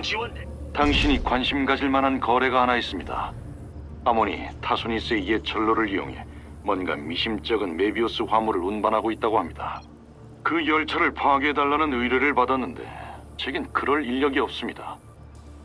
후방 지원대. 당신이 관심 가질 만한 거래가 하나 있습니다. 아모니 타소니스의 옛 철로를 이용해 뭔가 미심쩍은 메비우스 화물을 운반하고 있다고 합니다. 그 열차를 파괴해달라는 의뢰를 받았는데 제겐 그럴 인력이 없습니다.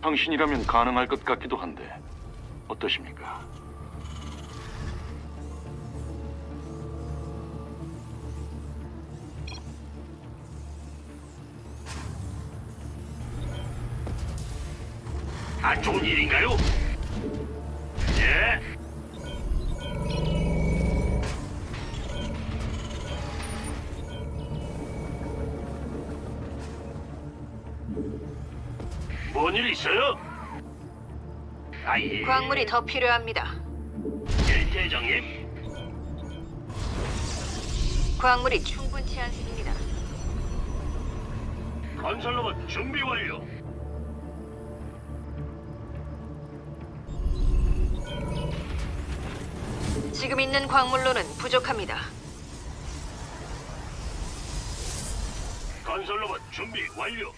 당신이라면 가능할 것 같기도 한데 어떠십니까? 안 좋은 일인가요? 예. 뭔 일 있어요? 아예. 광물이 더 필요합니다. 예, 대장님. 광물이 충분치 않습니다. 건설로봇 준비 완료. 지금 있는 광물로는 부족합니다. 건설 로봇 준비 완료.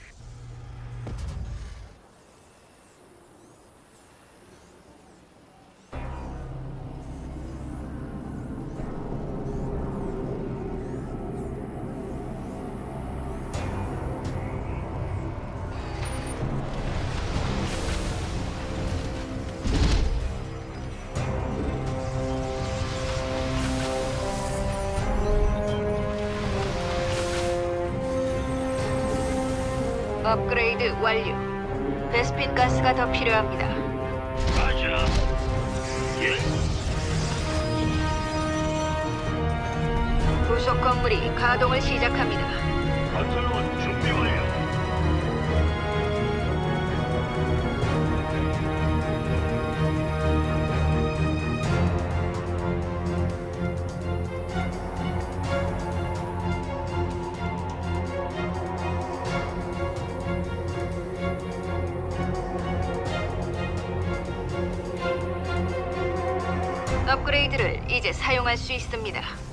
업그레이드 완료. 베스핀 가스가 더 필요합니다. 맞아. 예. 부속 건물이 가동을 시작합니다. 건설로 업그레이드를 이제 사용할 수 있습니다.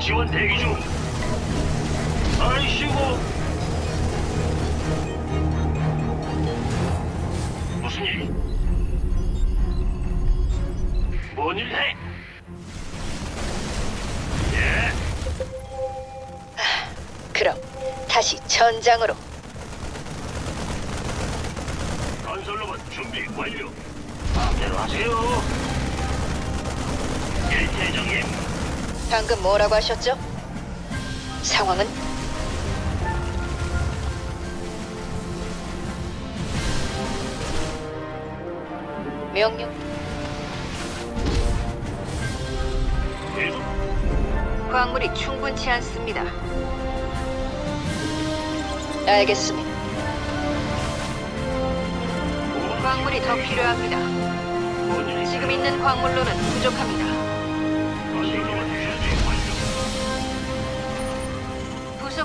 지원 대기 중. 아이씨고. 무슨 일? 뭔일 해? 예. 그럼 다시 전장으로. 건설로봇 준비 완료. 마음대로 하세요. 예, 대장님. 방금 뭐라고 하셨죠? 상황은 명령 광물이 충분치 않습니다. 알겠습니다. 광물이 더 필요합니다. 지금 있는 광물로는 부족합니다.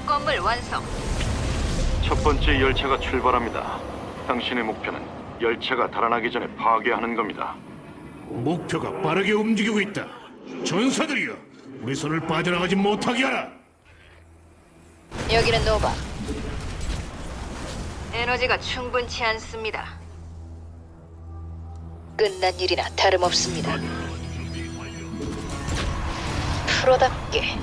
건물 완성. 첫 번째 열차가 출발합니다. 당신의 목표는 열차가 달아나기 전에 파괴하는 겁니다. 목표가 빠르게 움직이고 있다. 전사들이여, 우리 손을 빠져나가지 못하게 하라. 여기는 노바. 에너지가 충분치 않습니다. 끝난 일이나 다름없습니다. 프로답게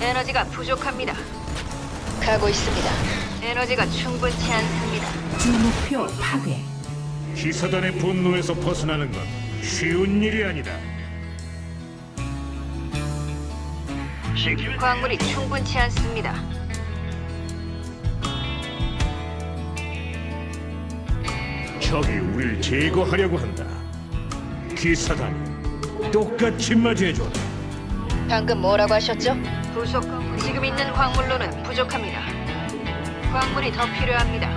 에너지가 부족합니다. 가고 있습니다. 에너지가 충분치 않습니다. 주 목표 파괴. 기사단의 분노에서 벗어나는 건 쉬운 일이 아니다. 광물이 충분치 않습니다. 적이 우리를 제거하려고 한다. 기사단이 똑같이 맞이해줘라. 방금 뭐라고 하셨죠? 부속 건물 지금 있는 광물로는 부족합니다. 광물이 더 필요합니다.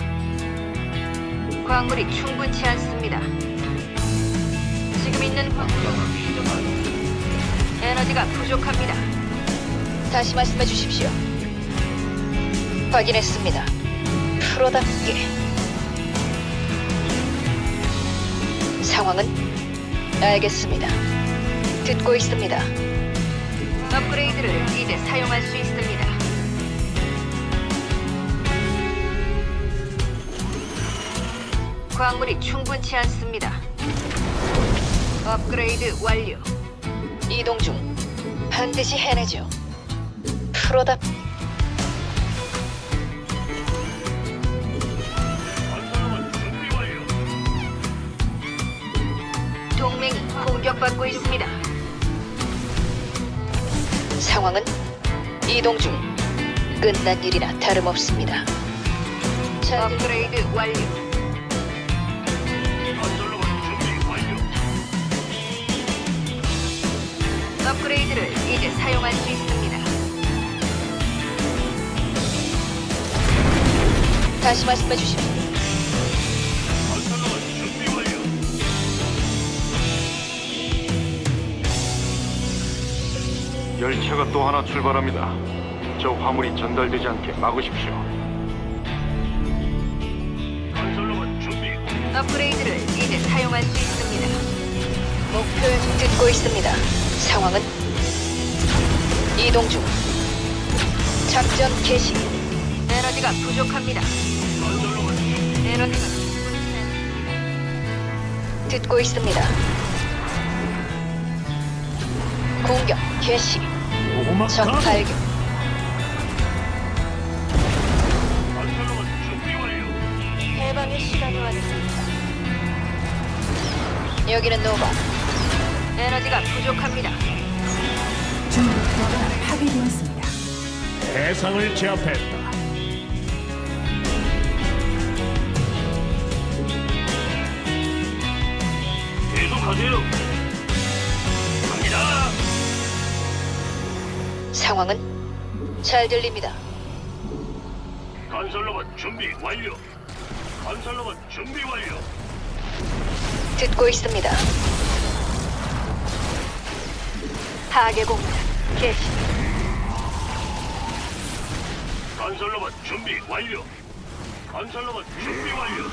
광물이 충분치 않습니다. 지금 있는 광물이 에너지가 부족합니다. 다시 말씀해 주십시오. 확인했습니다. 프로답게 상황은 알겠습니다. 듣고 있습니다. 업그레이드를 이제 사용할 수 있습니다. 광물이 충분치 않습니다. 업그레이드 완료. 이동 중. 반드시 해내죠. 프로답. 동맹이 공격받고 있습니다. 상황은 이동 중. 끝난 일이나 다름없습니다. 업그레이드 완료. 건설로만 준비 완료. 업그레이드를 이제 사용할 수 있습니다. 다시 말씀해 주십시오. 열차가 또 하나 출발합니다. 저 화물이 전달되지 않게 막으십시오. 건설로만 준비. 업그레이드를 이제 사용할 수 있습니다. 목표를 듣고 있습니다. 상황은 이동 중. 작전 개시. 에너지가 부족합니다. 건설로만 준비. 에너지가 듣고 있습니다. 공격 개시. 적 발견. 해방의 시간이 왔습니다. 여기는 노바. 에너지가 부족합니다. 주 목표가 파괴되었습니다. 대상을 제압했다. 계속하세요. 상황은 잘 들립니다. 건설로만 준비 완료. 건설로만 준비 완료. 듣고 있습니다. 파괴 공작 개시. 건설로만 준비 완료. 건설로만 준비 완료.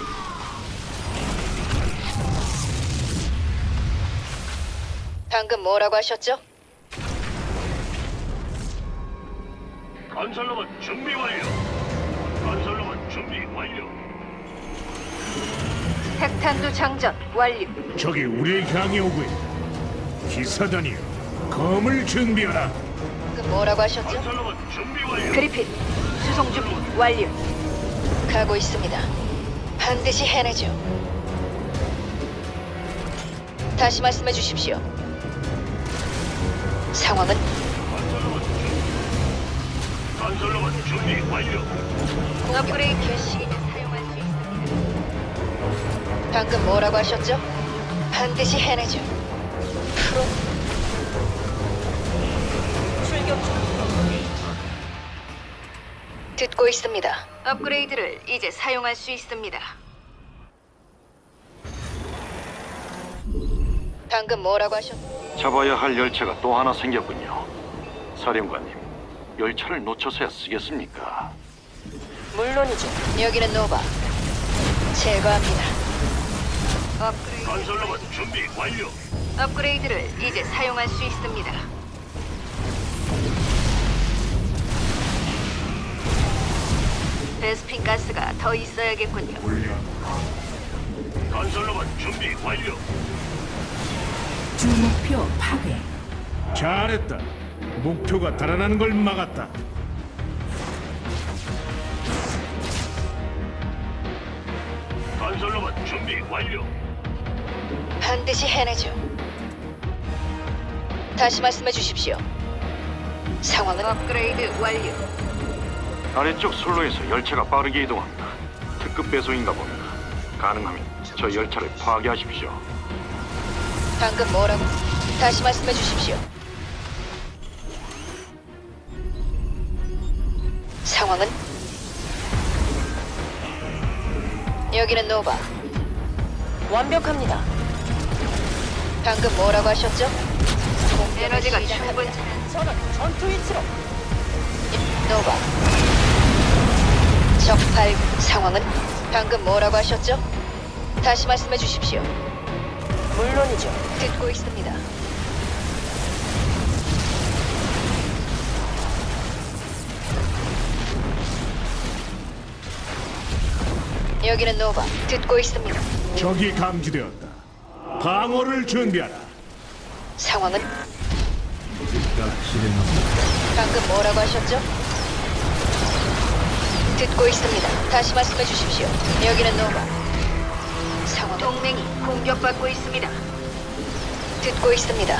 방금 뭐라고 하셨죠? 건설로만 준비 완료. 건설로만 준비 완료. 핵탄두 장전 완료. 적이 우리를 향해 오고 있다. 기사단이여, 검을 준비하라. 방금 뭐라고 하셨죠? 건설로만 준비 완료. 그리핀 수송 준비 완료. 가고 있습니다. 반드시 해내죠. 다시 말씀해 주십시오. 상황은 건설로만 준비. 건설로만 준비 완료. 업그레이드 개시 사용할 수 있습니다. 방금 뭐라고 하셨죠? 반드시 해내죠. 프로 출격 중. 듣고 있습니다. 업그레이드를 이제 사용할 수 있습니다. 방금 뭐라고 하셨? 잡아야 할 열차가 또 하나 생겼군요. 사령관님, 열차를 놓쳐서야 쓰겠습니까? 물론이죠. 여기는 노바. 제거합니다. 업그레이드. 건설로만 준비 완료. 업그레이드를 이제 사용할 수 있습니다. 베스핀 가스가 더 있어야겠군요. 건설로만 준비 완료. 주 목표 파괴. 잘했다. 목표가 달아나는 걸 막았다. 건설로만 준비 완료. 반드시 해내죠. 다시 말씀해 주십시오. 상황은 업그레이드 완료. 아래쪽 선로에서 열차가 빠르게 이동합니다. 특급 배송인가 봅니다. 가능하면 저 열차를 파괴하십시오. 방금 뭐라고? 다시 말씀해 주십시오. 노바. 완벽합니다. 방금 뭐라고 하셨죠? 에너지가 충분. 저는 전투 위치로. 노바. 적발 상황은 방금 뭐라고 하셨죠? 다시 말씀해 주십시오. 물론이죠. 듣고 있습니다. 여기는 노바. 듣고 있습니다. 적이 감지되었다. 방어를 준비하라. 상황은 방금 뭐라고 하셨죠? 듣고 있습니다. 다시 말씀해 주십시오. 여기는 노바. 상황 동맹이 공격받고 있습니다. 듣고 있습니다.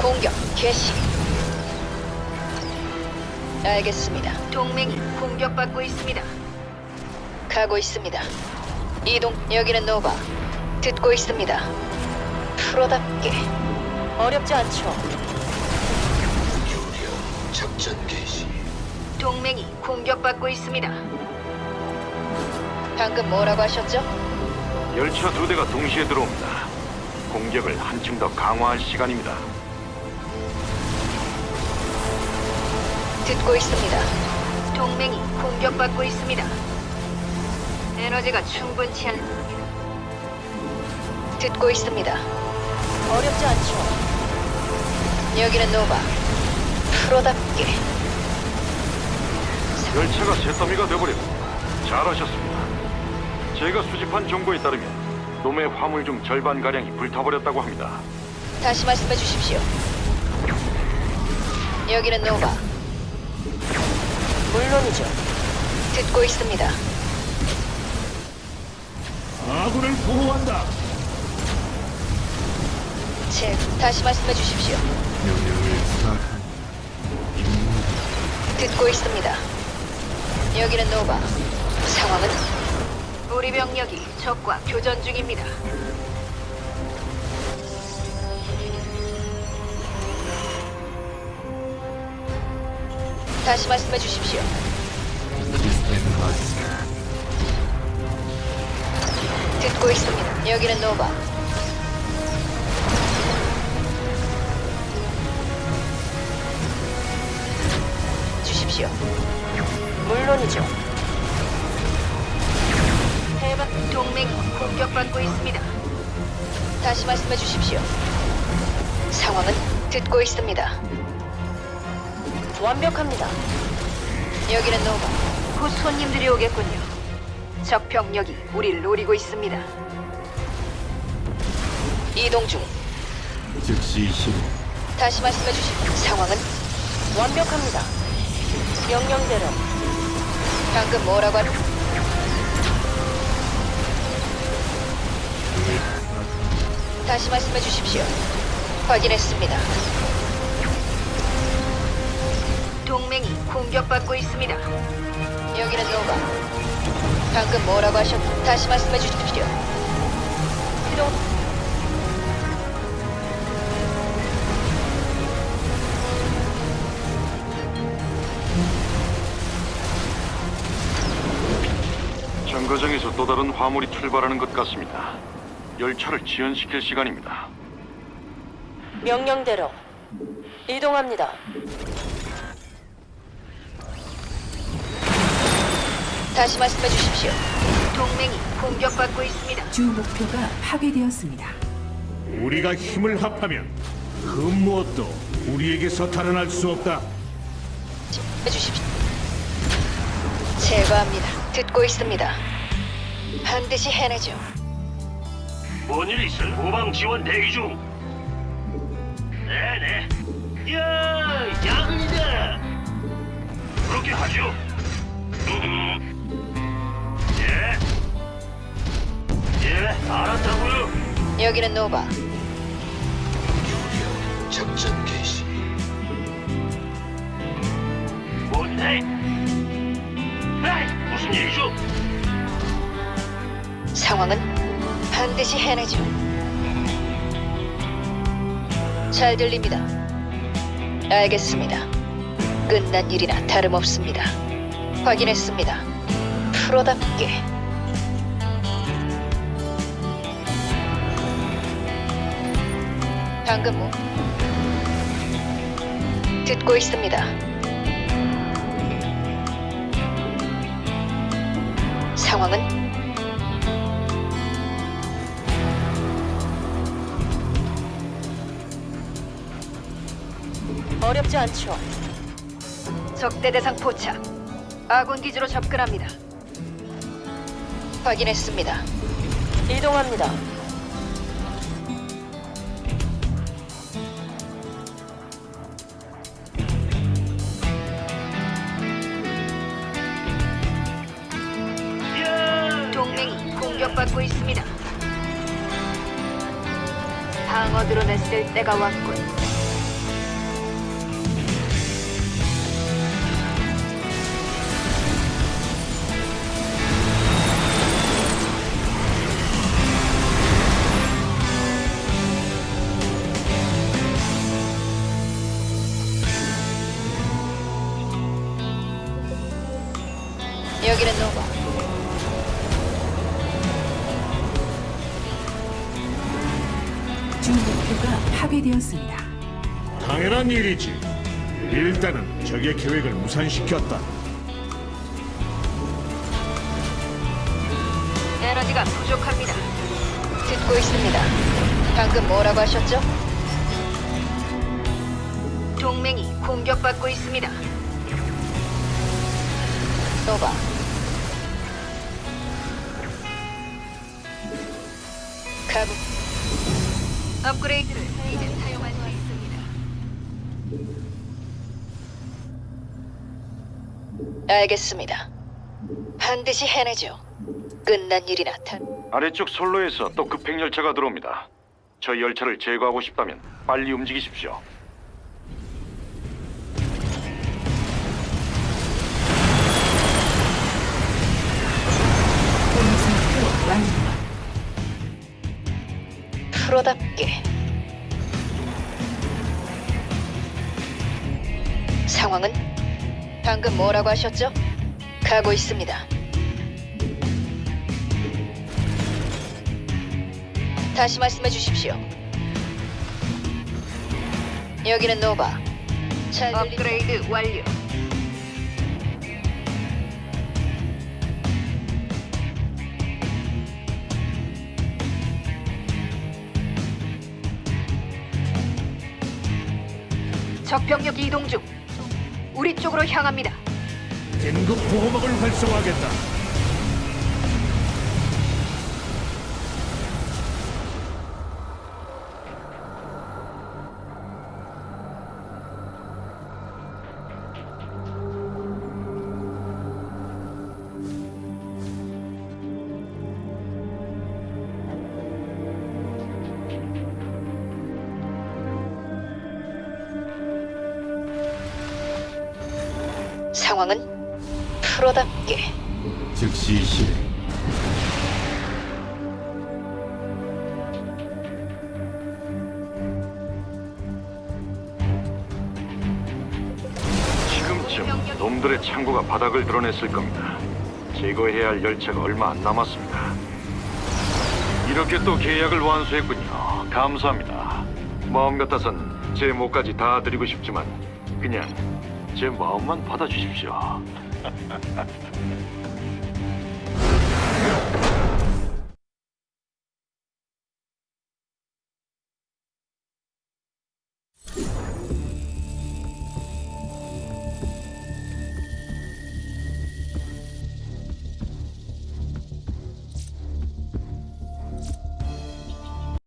공격 개시. 알겠습니다. 동맹이 공격받고 있습니다. 가고 있습니다. 이동 여기는 노바. 듣고 있습니다. 프로답게 어렵지 않죠. 작전 개시. 동맹이 공격받고 있습니다. 방금 뭐라고 하셨죠? 열차 두 대가 동시에 들어옵니다. 공격을 한층 더 강화할 시간입니다. 듣고 있습니다. 동맹이 공격받고 있습니다. 에너지가 충분치 않. 듣고 있습니다. 어렵지 않죠. 여기는 노바. 프로답게 열차가 잿더미가 되버렸습니다. 잘하셨습니다. 제가 수집한 정보에 따르면 놈의 화물 중 절반 가량이 불타버렸다고 합니다. 다시 말씀해 주십시오. 여기는 노바. 물론이죠. 듣고 있습니다. 아군을 보호한다. 제 다시 말씀해 주십시오. 듣고 있습니다. 여기는 노바. 상황은 우리 병력이 적과 교전 중입니다. 다시 말씀해 주십시오. 듣고 있습니다. 여기는 노바. 주십시오. 물론이죠. 해방 동맹이 공격받고 있습니다. 다시 말씀해 주십시오. 상황은 듣고 있습니다. 완벽합니다. 여기는 노바. 곧 손님들이 오겠군요. 적 병력이 우리를 노리고 있습니다. 이동 중. 즉시 신 다시 말씀해 주십시오. 상황은 완벽합니다. 명령대로. 방금 뭐라고 하... 다시 말씀해 주십시오. 확인했습니다. 동맹이 공격받고 있습니다. 여기는 노바. 방금 뭐라고 하셨... 다시 말씀해 주십시오. 이동... 정거장에서 또 다른 화물이 출발하는 것 같습니다. 열차를 지연시킬 시간입니다. 명령대로 이동합니다. 다시 말씀해 주십시오. 동맹이 공격받고 있습니다. 주 목표가 파괴되었습니다. 우리가 힘을 합하면 그 무엇도 우리에게서 탈환할 수 없다. 해 주십시오. 제거합니다. 듣고 있습니다. 반드시 해내죠. 뭔일 있어? 후방 지원 대기 중. 네네. 야, 야근이다. 그렇게 하죠. 여기는 노바. 작전 개시. 뭔데? 에이, 무슨 일이죠? 상황은 반드시 해내죠. 잘 들립니다. 알겠습니다. 끝난 일이나 다름없습니다. 확인했습니다. 프로답게 방금 뭐? 듣고 있습니다. 상황은 어렵지 않죠. 적대 대상 포착. 아군 기지로 접근합니다. 확인했습니다. 이동합니다. 공격받고 있습니다. 방어 드러냈을 때가 왔군. 주 목표가 파괴되었습니다. 당연한 일이지. 일단은 적의 계획을 무산시켰다. 에너지가 부족합니다. 듣고 있습니다. 방금 뭐라고 하셨죠? 동맹이 공격받고 있습니다. 노바. 가부. 업그레이드 알겠습니다. 반드시 해내죠. 끝난 일이 나타. 아래쪽 선로에서 또 급행 열차가 들어옵니다. 저 열차를 제거하고 싶다면 빨리 움직이십시오. 프로답게 상황은 방금 뭐라고 하셨죠? 가고 있습니다. 다시 말씀해 주십시오. 여기는 노바. 잘 업그레이드 완료. 적병력 이동 중. 우리 쪽으로 향합니다. 긴급 보호막을 활성화하겠다. 상황은 프로답게 즉시 실행. 지금쯤 놈들의 창고가 바닥을 드러냈을 겁니다. 제거해야 할 열차가 얼마 안 남았습니다. 이렇게 또 계약을 완수했군요. 감사합니다. 마음 같아선 제 몫까지 다 드리고 싶지만 그냥 제 마음만 받아주십시오.